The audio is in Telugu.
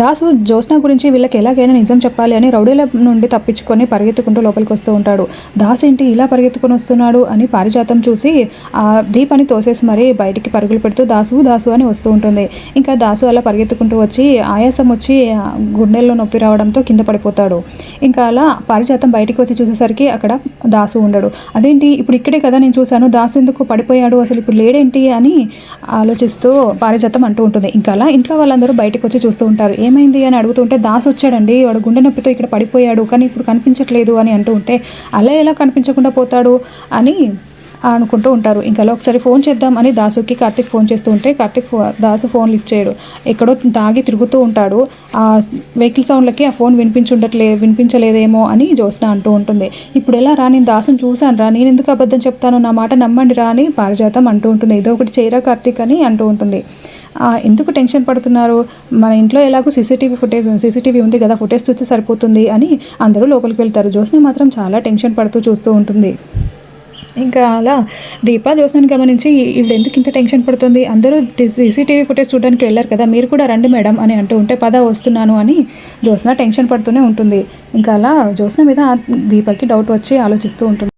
దాసు జ్యోత్స్న గురించి వీళ్ళకి ఎలాగైనా నిజం చెప్పాలి అని రౌడీల నుండి తప్పించుకొని పరిగెత్తుకుంటూ లోపలికి వస్తూ ఉంటాడు. దాస్ ఏంటి ఇలా పరిగెత్తుకొని వస్తున్నాడు అని పారిజాతం చూసి ఆ దీపాన్ని తోసేసి మరీ బయటికి పరుగులు పెడుతూ దాసు దాసు అని వస్తూ ఉంటుంది. ఇంకా దాసు అలా పరిగెత్తుకుంటూ వచ్చి ఆయాసం వచ్చి గుండెల్లో నొప్పి రావడంతో కింద పడిపోతాడు. ఇంకా అలా పారిజాతం బయటికి వచ్చి చూసేసరికి అక్కడ దాసు ఉండడు. అదేంటి? ఇప్పుడు ఇక్కడే కదా నేను చూశాను. దాసు ఎందుకు పడిపోయాడు? అసలు ఇప్పుడు లేడేంటి? అని ఆలోచిస్తూ పారిజాతం అంటూ ఉంటుంది. ఇంకా అలా ఇంట్లో వాళ్ళందరూ బయటకు వచ్చి చూస్తూ ఉంటారు. ఏమైంది అని అడుగుతుంటే దాస్ వచ్చాడండి వాడు గుండె నొప్పితో ఇక్కడ పడిపోయాడు కానీ ఇప్పుడు కనిపించట్లేదు అని అంటూ ఉంటే అలా ఎలా కనిపించకుండా పోతాడు? అని అనుకుంటూ ఉంటారు. ఇంకా అలా ఒకసారి ఫోన్ చేద్దాం అని దాసుకి కార్తిక్ ఫోన్ చేస్తూ ఉంటే కార్తిక్ ఫో దాసు ఫోన్ లిఫ్ట్ చేయడు. ఎక్కడో తాగి తిరుగుతూ ఉంటాడు. ఆ వెహికల్ సౌండ్లకి ఆ ఫోన్ వినిపించుండట్లే వినిపించలేదేమో అని జోస్న అంటూ ఉంటుంది. ఇప్పుడు ఎలా రా నేను దాసుని చూశాను రా నేను ఎందుకు అబద్ధం చెప్తాను నా మాట నమ్మండి రా అని పారిజాతం అంటూ ఉంటుంది. ఏదో ఒకటి చేయరా కార్తిక్ అని అంటూ ఉంటుంది. ఎందుకు టెన్షన్ పడుతున్నారు? మన ఇంట్లో ఎలాగో సీసీటీవీ ఫుటేజ్ సీసీటీవీ ఉంది కదా ఫుటేజ్ చూస్తే సరిపోతుంది అని అందరూ లోపలికి వెళ్తారు. జోస్ని మాత్రం చాలా టెన్షన్ పడుతూ చూస్తూ ఉంటుంది. ఇంకా అలా దీపా జ్యోత్స్నని గమనించి ఈవిడ ఎందుకు ఇంత టెన్షన్ పడుతుంది? అందరూ సీసీటీవీ ఫుటేజ్ చూడడానికి వెళ్ళారు కదా మీరు కూడా రండి మేడం అని అంటూ ఉంటే పద వస్తున్నాను అని జ్యోత్స్న టెన్షన్ పడుతూనే ఉంటుంది. ఇంకా అలా జ్యోత్స్న మీద దీపాకి డౌట్ వచ్చి ఆలోచిస్తూ ఉంటుంది.